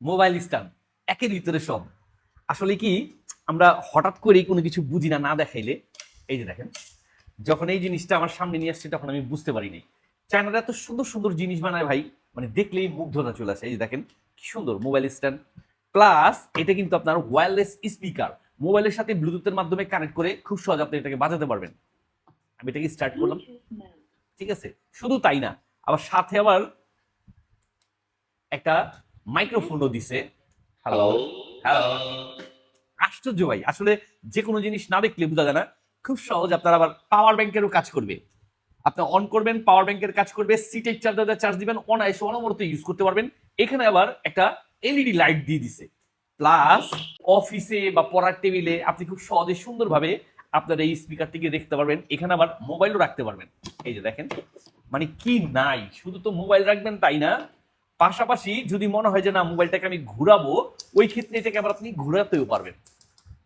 Mobile stand একের ভিতরে সব। আসলে কি, আমরা হঠাৎ করেই কোনো কিছু বুঝি না না দেখাইলে, এই যে দেখেন, যখন এই জিনিসটা আমার সামনে নিয়ে আসছে, তখন আমি বুঝতে পারিনি চায়নারা এত সুন্দর সুন্দর জিনিস বানায় ভাই মানে দেখলেই মুগ্ধতা চলে আসে। এই যে দেখেন, কি সুন্দর মোবাইল স্ট্যান্ড প্লাস এটা কিন্তু আপনার ওয়্যারলেস স্পিকার মোবাইলের সাথে ব্লুটুথের মাধ্যমে কানেক্ট করে খুব সহজ আপনি এটাকে বাজাতে পারবেন। আমি এটাকে স্টার্ট করলাম। ঠিক আছে? শুধু তাই না, আবার সাথে আবার একটা মাইক্রোফোনও দিছে। হ্যালো হ্যালো আশ্চর্য ভাই আসলে যে কোনো জিনিস না দেখলে বোঝা যায় না। খুব সহজ আপনার আবার পাওয়ার ব্যাংকেরও কাজ করবে। আপনি অন করবেন পাওয়ার ব্যাংকের কাজ করবে সিটের চার্জার চার্জ দিবেন অনায়াসে অনবরত ইউজ করতে পারবেন। এখানে আবার একটা এলইডি লাইট দিয়ে দিছে। প্লাস অফিসে বা পড়ার টেবিলে আপনি খুব সহজে সুন্দরভাবে আপনার এই স্পিকারটিকে দেখতে পারবেন। এখানে আবার মোবাইলও রাখতে পারবেন। এই যে দেখেন মানে কি নাই? শুধু তো মোবাইল রাখবেন তাই না? পাশাপাশি যদি মনে হয় যে না, মোবাইলটাকে আমি ঘুরাবো, ওই ক্ষেত্রে এটাকে আবার আপনি ঘুরাতেও পারবেন।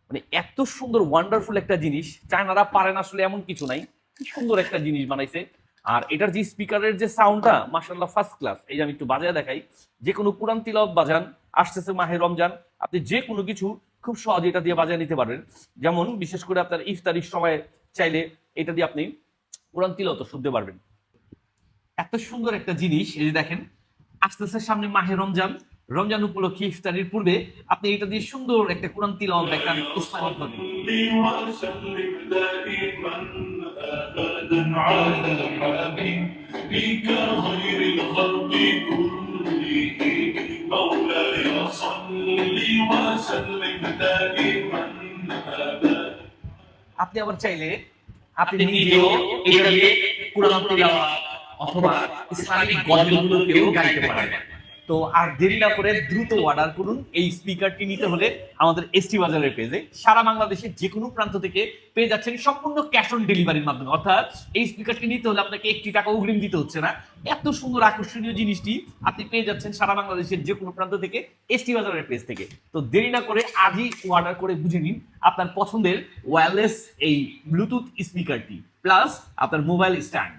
মানে এত সুন্দর ওয়ান্ডারফুল একটা জিনিস। চায়নারা পারেন আসলে এমন কিছু নাই। কি সুন্দর একটা জিনিস বানাইছে। আর এটার যে স্পিকারের যে সাউন্ডটা মাসাল্লাহ ফার্স্ট ক্লাস এই যে আমি একটু বাজায় দেখাই। যে কোনো কোরআন তিলাওয়াত বাজান, আসতেছে মাহে রমজান। আপনি যে কোনো কিছু খুব সহজে এটা দিয়ে বাজায় নিতে পারবেন। যেমন বিশেষ করে আপনার ইফতারির সময় চাইলে এটা দিয়ে আপনি কোরআন তিলাওয়াত শুনতে পারবেন। এত সুন্দর একটা জিনিস, এই যে দেখেন আসতেছে সামনে মাহে রমজান। রমজান উপলক্ষে ইফতারির পূর্বে আপনি এটা দিয়ে সুন্দর একটা কোরআন তিলাওয়াত দেখান আপনি আবার চাইলে আপনি নিজেও এটা দিয়ে কোরআন তিলাওয়াত অথবা ইসলামিক গজলগুলোকেও গাইতে পারবেন তো আর দেরি না করে দ্রুত অর্ডার করুন। এই স্পিকারটি নিতে হলে আমাদের এসটি বাজারের পেজে সারা বাংলাদেশের যে কোনো প্রান্ত থেকে পেয়ে যাচ্ছেন সম্পূর্ণ ক্যাশ অন ডেলিভারির মাধ্যমে। অর্থাৎ এই স্পিকারটি নিতে হলে আপনাকে একটি টাকা অগ্রিম দিতে হচ্ছে না। এত সুন্দর আকর্ষণীয় জিনিসটি আপনি পেয়ে যাচ্ছেন সারা বাংলাদেশের যে কোনো প্রান্ত থেকে এসটি বাজারের পেজ থেকে। তো দেরি না করে আজই অর্ডার করে বুঝে নিন আপনার পছন্দের ওয়্যারলেস এই ব্লুটুথ স্পিকারটি প্লাস আপনার মোবাইল স্ট্যান্ড